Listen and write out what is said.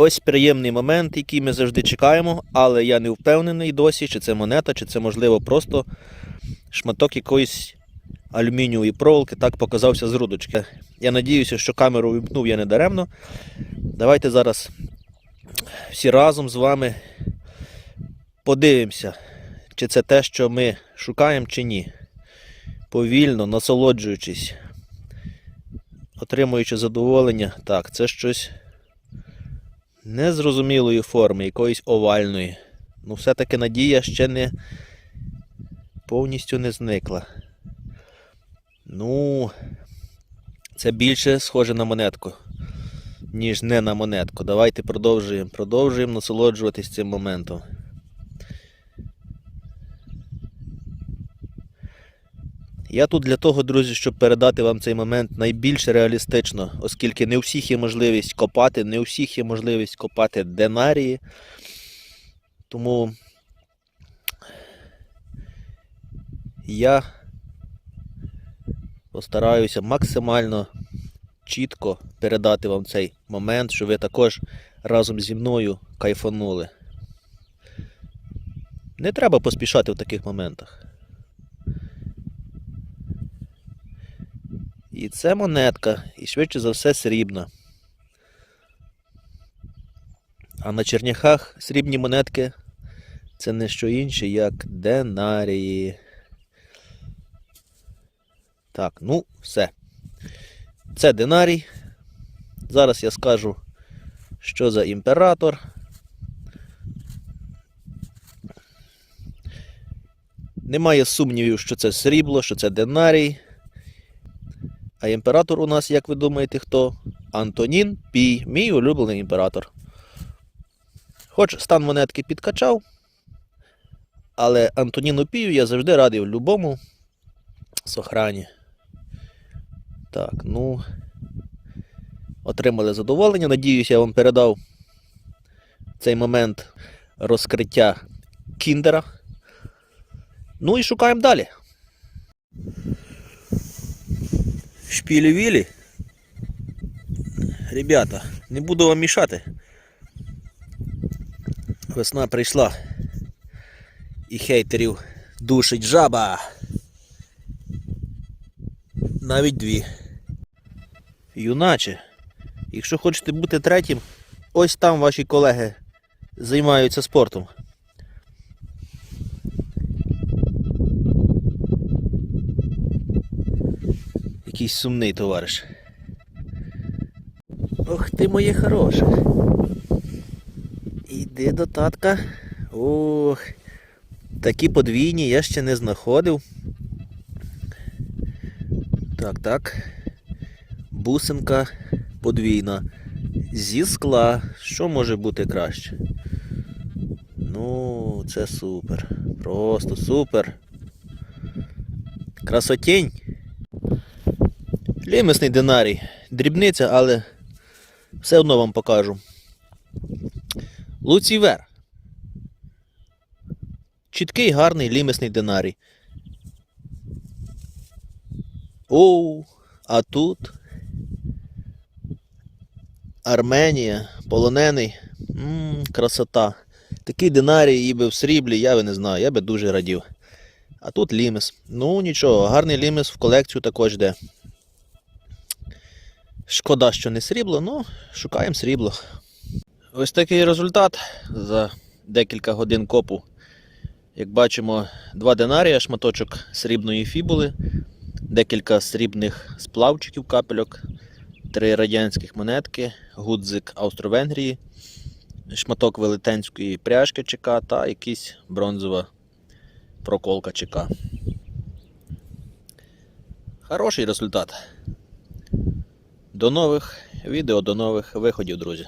Ось приємний момент, який ми завжди чекаємо, але я не впевнений досі, чи це монета, чи це можливо просто шматок якоїсь алюмінієвої проволоки так показався з рудочки. Я надіюся, що камеру вимкнув я не даремно. Давайте зараз всі разом з вами подивимося, чи це те, що ми шукаємо, чи ні. Повільно, насолоджуючись, отримуючи задоволення. Так, це щось незрозумілої форми, якоїсь овальної. Ну, все-таки надія ще не повністю не зникла. Ну, це більше схоже на монетку, ніж не на монетку. Давайте продовжуємо. Продовжуємо насолоджуватись цим моментом. Я тут для того, друзі, щоб передати вам цей момент найбільш реалістично, оскільки не у всіх є можливість копати, не у всіх є можливість копати динарії. Тому я постараюся максимально чітко передати вам цей момент, щоб ви також разом зі мною кайфанули. Не треба поспішати в таких моментах. І це монетка, і швидше за все срібна. А на черняхах срібні монетки це не що інше, як динарії. Так, ну, все. Це динарій. Зараз я скажу, що за імператор. Немає сумнівів, що це срібло, що це динарій. А імператор у нас, як ви думаєте, хто? Антонін Пій, мій улюблений імператор. Хоч стан монетки підкачав, але Антоніну Пію я завжди радий в любому сохрані. Так, ну. Отримали задоволення. Надіюсь, я вам передав цей момент розкриття кіндера. Ну і шукаємо далі. Шпілі-вілі. Ребята, не буду вам мішати. Весна прийшла. І хейтерів душить жаба. Навіть дві. Юначе, якщо хочете бути третім, ось там ваші колеги займаються спортом. Якийсь сумний товариш. Ох ти моє хороше. Іди до татка. Ох. Такі подвійні я ще не знаходив. Так, так. Бусинка подвійна. Зі скла. Що може бути краще? Ну, це супер. Просто супер. Красотень. Лімесний динарій. Дрібниця, але все одно вам покажу. Луцівер. Чіткий, гарний лімесний динарій. Оу, а тут Арменія, полонений. Ммм, красота. Такий динарій і би в сріблі, я би не знаю, я би дуже радів. А тут лімес. Ну нічого, гарний лімес в колекцію також йде. Шкода, що не срібло, ну шукаємо срібло. Ось такий результат за декілька годин копу. Як бачимо, два динарія, шматочок срібної фібули, декілька срібних сплавчиків капельок, три радянських монетки, гудзик Австро-Венгрії, шматок велетенської пряжки ЧК та якийсь бронзова проколка ЧК. Хороший результат. До нових відео, до нових виходів, друзі.